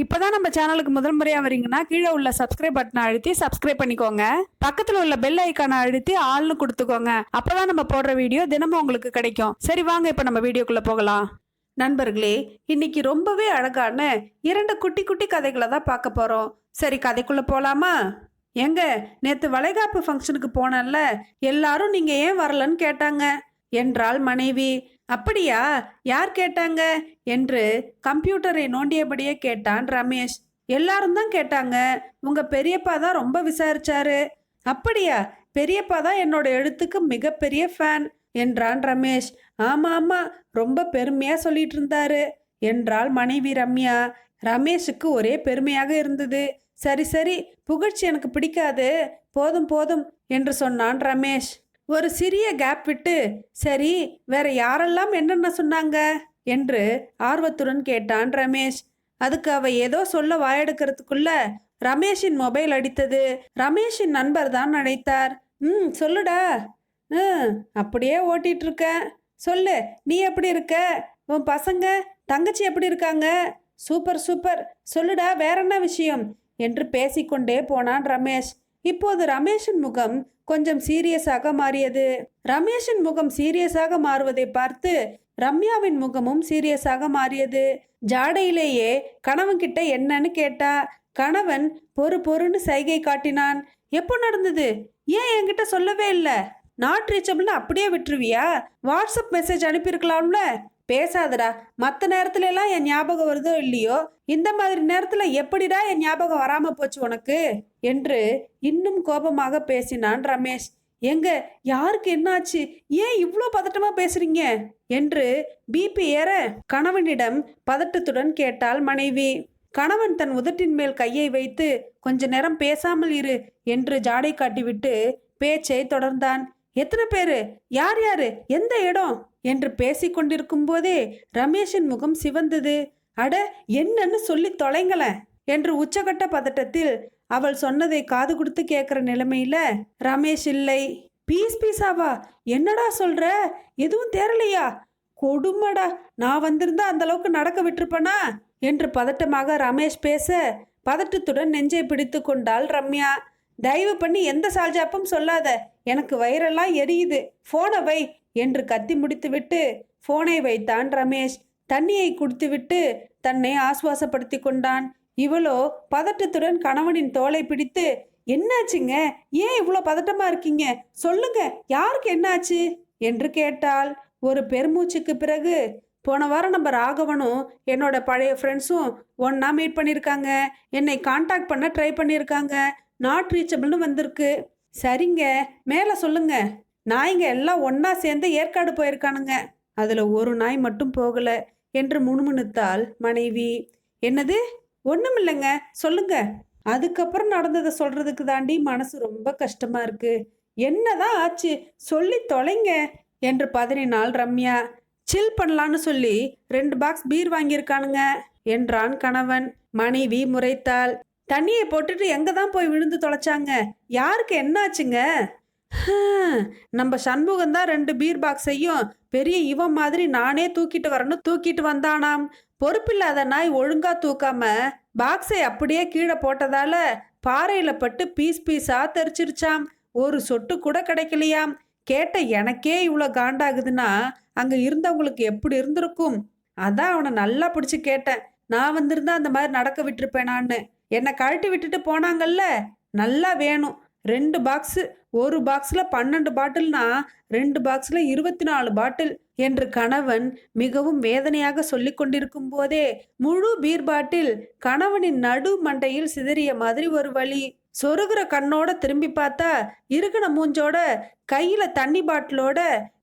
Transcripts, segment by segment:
இப்போதான் நம்ம சேனலுக்கு முதல் முறையாக வரீங்கன்னா கீழே உள்ள சப்ஸ்கிரைப் பட்டனை அழுத்தி சப்ஸ்கிரைப் பண்ணிக்கோங்க. பக்கத்தில் உள்ள பெல் ஐக்கானை அழுத்தி ஆள்னு கொடுத்துக்கோங்க. அப்போதான் நம்ம போடுற வீடியோ தினமும் உங்களுக்கு கிடைக்கும். சரி வாங்க இப்போ நம்ம வீடியோக்குள்ளே போகலாம். நண்பர்களே இன்னைக்கு ரொம்பவே அழகான இரண்டு குட்டி குட்டி கதைகளை தான் பார்க்க போகிறோம் சரி கதைக்குள்ளே போகலாமா எங்க நேற்று வளைகாப்பு ஃபங்க்ஷனுக்கு போனேன்ல எல்லாரும் நீங்கள் ஏன் வரலன்னு கேட்டாங்க. என்றாள் மனைவி அப்படியா? யார் கேட்டாங்க? என்று கம்ப்யூட்டரை நோண்டியபடியே கேட்டான் ரமேஷ். எல்லாரும் தான் கேட்டாங்க. உங்க பெரியப்பா தான் ரொம்ப விசாரிச்சாரு. அப்படியா? பெரியப்பா தான் என்னோட எழுத்துக்கு மிகப்பெரிய ஃபேன் என்றான் ரமேஷ். ஆமா ஆமா ரொம்ப பெருமையா சொல்லிட்டு இருந்தாரு என்றாள் மனைவி ரம்யா. ரமேஷுக்கு ஒரே பெருமையாக இருந்தது. சரி சரி புகழ்ச்சி எனக்கு பிடிக்காது. போதும் போதும் என்று சொன்னான் ரமேஷ். ஒரு சிறிய கேப் விட்டு சரி வேற யாரெல்லாம் என்னென்ன சொன்னாங்க? என்று ஆர்வத்துடன் கேட்டான் ரமேஷ். அதுக்கு அவ ஏதோ சொல்ல வாயெடுக்கிறதுக்குள்ள ரமேஷின் மொபைல் அடித்தது. ரமேஷின் நண்பர் தான் அழைத்தார் ம் சொல்லுடா. ம் அப்படியே ஓட்டிட்டு இருக்க சொல்லு நீ எப்படி இருக்க? உன் பசங்க தங்கச்சி எப்படி இருக்காங்க? Super super. சொல்லுடா வேற என்ன விஷயம்? என்று பேசிக்கொண்டே போனான் ரமேஷ். இப்போது ரமேஷின் முகம் கொஞ்சம் சீரியஸாக மாறியது. ரமேஷின் முகம் சீரியஸாக மாறுவதை பார்த்து ரம்யாவின் முகமும் சீரியஸாக மாறியது. ஜாடையிலேயே கணவன் கிட்ட என்னன்னு கேட்டா கணவன் பொறு பொறுன்னு சைகை காட்டினான். எப்போ நடந்தது? ஏன் என்கிட்ட சொல்லவே இல்லை? நாட் ரீச்சபிள்னு அப்படியே விட்டுருவியா? வாட்ஸ்அப் மெசேஜ் அனுப்பியிருக்கலாம்ல? பேசாதடா. மற்ற நேரத்துல எல்லாம் என் ஞாபகம் வருதோ இல்லையோ? இந்த மாதிரி நேரத்துல எப்படிடா என் ஞாபகம் வராம போச்சு உனக்கு? என்று இன்னும் கோபமாக பேசினான் ரமேஷ். எங்க யாருக்கு என்னாச்சு? ஏன் இவ்வளோ பதட்டமா பேசுறீங்க? என்று பிபி ஏற கணவனிடம் பதட்டத்துடன் கேட்டாள் மனைவி. கணவன் தன் உதட்டின் மேல் கையை வைத்து கொஞ்ச நேரம் பேசாமல் இரு என்று ஜாடை காட்டிவிட்டு பேச்சை தொடர்ந்தான். எத்தனை பேரு? யார் யாரு? எந்த இடம்? என்று பேசிக்கொண்டிருக்கும் போதே ரமேஷின் முகம் சிவந்தது. அட என்னன்னு சொல்லி தொலைங்களேன் என்று உச்சகட்ட பதட்டத்தில் அவள் சொன்னதை காது கொடுத்து கேட்குற நிலைமையில ரமேஷ் இல்லை. பீஸ் பீஸாவா? என்னடா சொல்ற? எதுவும் தேரலையா கொடுமடா நான் வந்திருந்தா அந்த அளவுக்கு நடக்க விட்டுருப்பனா? என்று பதட்டமாக ரமேஷ் பேச பதட்டத்துடன் நெஞ்சை பிடித்து கொண்டாள் ரம்யா. தயவு பண்ணி எந்த சால்ஜாப்பும் சொல்லாத எனக்கு வயிறெல்லாம் எரியுது. போனை வை என்று கத்தி முடித்துவிட்டு போனை வைத்தான் ரமேஷ். தண்ணியை குடித்துவிட்டு தன்னை ஆசுவாசப்படுத்தி கொண்டான். இவளோ பதட்டத்துடன் கணவனின் தோலை பிடித்து என்னாச்சுங்க? ஏன் இவ்வளோ பதட்டமா இருக்கீங்க? சொல்லுங்க. யாருக்கு என்னாச்சு? என்று கேட்டாள். ஒரு பெருமூச்சுக்கு பிறகு போன வாரம் நம்ம ராகவனும் என்னோட பழைய ஃப்ரெண்ட்ஸும் ஒன்றா மீட் பண்ணியிருக்காங்க என்னை காண்டாக்ட் பண்ண ட்ரை பண்ணியிருக்காங்க நாட் ரீச்சபிள்னு வந்திருக்கு. சரிங்க. மேலே சொல்லுங்க. நாய்ங்க எல்லாம் ஒன்றா சேர்ந்து ஏற்காடு போயிருக்கானுங்க. அதில் ஒரு நாய் மட்டும் போகல என்று முணுமுணுத்தாள் மனைவி. என்னது? ஒன்றும் இல்லைங்க சொல்லுங்க. அதுக்கப்புறம் நடந்ததை சொல்றதுக்கு தாண்டி மனசு ரொம்ப கஷ்டமா இருக்கு. என்னதான் ஆச்சு? சொல்லி தொலைங்க என்று பதறினாள் ரம்யா. சில் பண்ணலான்னு சொல்லி ரெண்டு பாக்ஸ் பீர் வாங்கியிருக்கானுங்க என்றான் கணவன். மனைவி முறைத்தாள். தண்ணியை போட்டுட்டு எங்க தான் போய் விழுந்து தொலைச்சாங்க? யாருக்கு என்னாச்சுங்க? ஹம், நம்ம சண்முகம் தான் ரெண்டு பீர் பாக்ஸையும் பெரிய இவன் மாதிரி நானே தூக்கிட்டு வரணும் தூக்கிட்டு வந்தானாம். பொறுப்பில்லாத நாய் ஒழுங்கா தூக்காம பாக்ஸை அப்படியே கீழே போட்டதால பாறையில பட்டு பீஸ் பீஸா தெரிச்சிருச்சாம். ஒரு சொட்டு கூட கிடைக்கலையாம். கேட்ட எனக்கே இவ்வளோ காண்டாகுதுன்னா அங்க இருந்தவங்களுக்கு எப்படி இருந்திருக்கும்? அதான் அவனை நல்லா பிடிச்சு கேட்டேன். நான் வந்திருந்தா அந்த மாதிரி நடக்க விட்டுருப்பேனான்னு. என்னை கழட்டி விட்டுட்டு போனாங்கல்ல? நல்லா வேணும். ரெண்டு பாக்ஸு ஒரு பாக்ஸில் பன்னெண்டு பாட்டில்னா ரெண்டு பாக்ஸில் இருபத்தி நாலு பாட்டில் என்று கணவன் மிகவும் வேதனையாக சொல்லி கொண்டிருக்கும் போதே முழு பீர் பாட்டில் கணவனின் நடு மண்டையில் சிதறிய மாதிரி ஒரு வழி சொருகிற கண்ணோட திரும்பி பார்த்தா இருக்குன மூஞ்சோட கையில தண்ணி பாட்டிலோட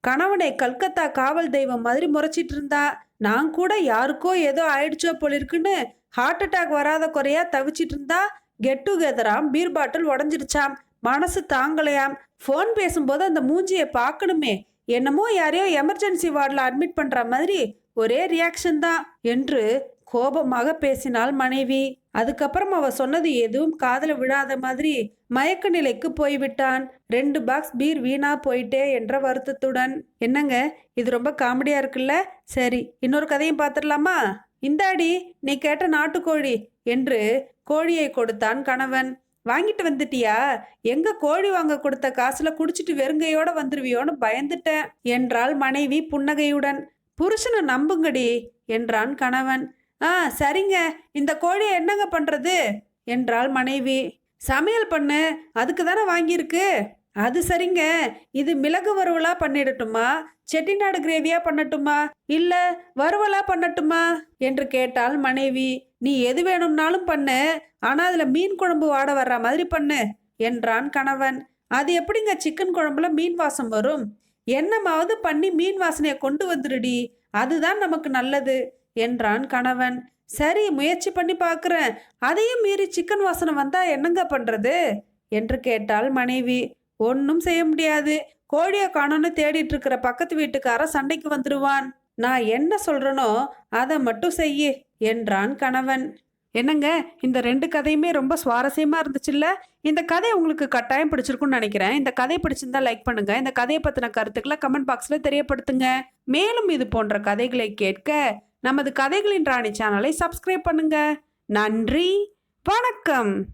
கணவனை கல்கத்தா காவல் தெய்வம் மாதிரி முறைச்சிட்டு இருந்தா. நான் கூட யாருக்கோ ஏதோ ஆயிடுச்சோ போல இருக்குன்னு ஹார்ட் அட்டாக் வராத குறையா தவிச்சிட்டு இருந்தா. கெட் டுகெதராம் பீர் பாட்டில் உடஞ்சிருச்சாம் மனசு தாங்கலையாம். ஃபோன் பேசும்போது அந்த மூஞ்சியை பார்க்கணுமே. என்னமோ யாரையோ எமர்ஜென்சி வார்டில் அட்மிட் பண்ணுற மாதிரி ஒரே ரியாக்ஷன் தான் என்று கோபமாக பேசினாள் மனைவி. அதுக்கப்புறம் அவ சொன்னது எதுவும் காதல விழாத மாதிரி மயக்க நிலைக்கு போய்விட்டான். ரெண்டு பாக்ஸ் பீர் வீணா போயிட்டே என்ற வருத்தத்துடன். என்னங்க இது ரொம்ப காமெடியா இருக்குல்ல? சரி இன்னொரு கதையும் பார்த்துடலாமா இந்தாடி நீ கேட்ட நாட்டுக்கோழி என்று கோழியை கொடுத்தான் கணவன். வாங்கிட்டு வந்துட்டியா? எங்க கோழி வாங்க கொடுத்த காசுல குடிச்சிட்டு வெறுங்கையோட வந்துருவியோன்னு பயந்துட்டேன் என்றாள் மனைவி புன்னகையுடன். புருஷனை நம்புங்கடி என்றான் கணவன். ஆ சரிங்க. இந்த கோழியை என்னங்க பண்றது? என்றாள் மனைவி. சமையல் பண்ணு அதுக்கு தானே வாங்கியிருக்கு? அது சரிங்க. இது மிளகு வறுவலா பண்ணிடட்டுமா? செட்டிநாடு கிரேவியா பண்ணட்டுமா? இல்ல வறுவலா பண்ணட்டுமா? என்று கேட்டாள் மனைவி. நீ எது வேணும்னாலும் பண்ணு. ஆனா அதுல மீன் குழம்பு வாட வர்ற மாதிரி பண்ணு என்றான் கணவன். அது எப்படிங்க சிக்கன் குழம்புல மீன் வாசம் வரும்? என்னமாவது பண்ணி மீன் வாசனையை கொண்டு வந்துடுடி. அதுதான் நமக்கு நல்லது என்றான் கணவன். சரி முயற்சி பண்ணி பார்க்குறேன் அதையும் மீறி சிக்கன் வாசனை வந்தா என்னங்க பண்றது? என்று கேட்டாள் மனைவி. ஒன்றும் செய்ய முடியாது. கோழியை காணோன்னு தேடிட்டு இருக்கிற பக்கத்து வீட்டுக்காரன் சண்டைக்கு வந்துடுவான் நான் என்ன சொல்றேனோ அதை மட்டும் செய்யு என்றான் கணவன். என்னங்க இந்த ரெண்டு கதையுமே ரொம்ப சுவாரஸ்யமா இருந்துச்சுல்ல? இந்த கதை உங்களுக்கு கட்டாயம் பிடிச்சிருக்கும்னு நினைக்கிறேன். இந்த கதை பிடிச்சிருந்தா லைக் பண்ணுங்க. இந்த கதையை பத்தின கருத்துக்களை கமெண்ட் பாக்ஸ்ல தெரியப்படுத்துங்க. மேலும் இது போன்ற கதைகளை கேட்க நமது கதைகளின் ராணி சேனலை சப்ஸ்கிரைப் பண்ணுங்க. நன்றி வணக்கம்.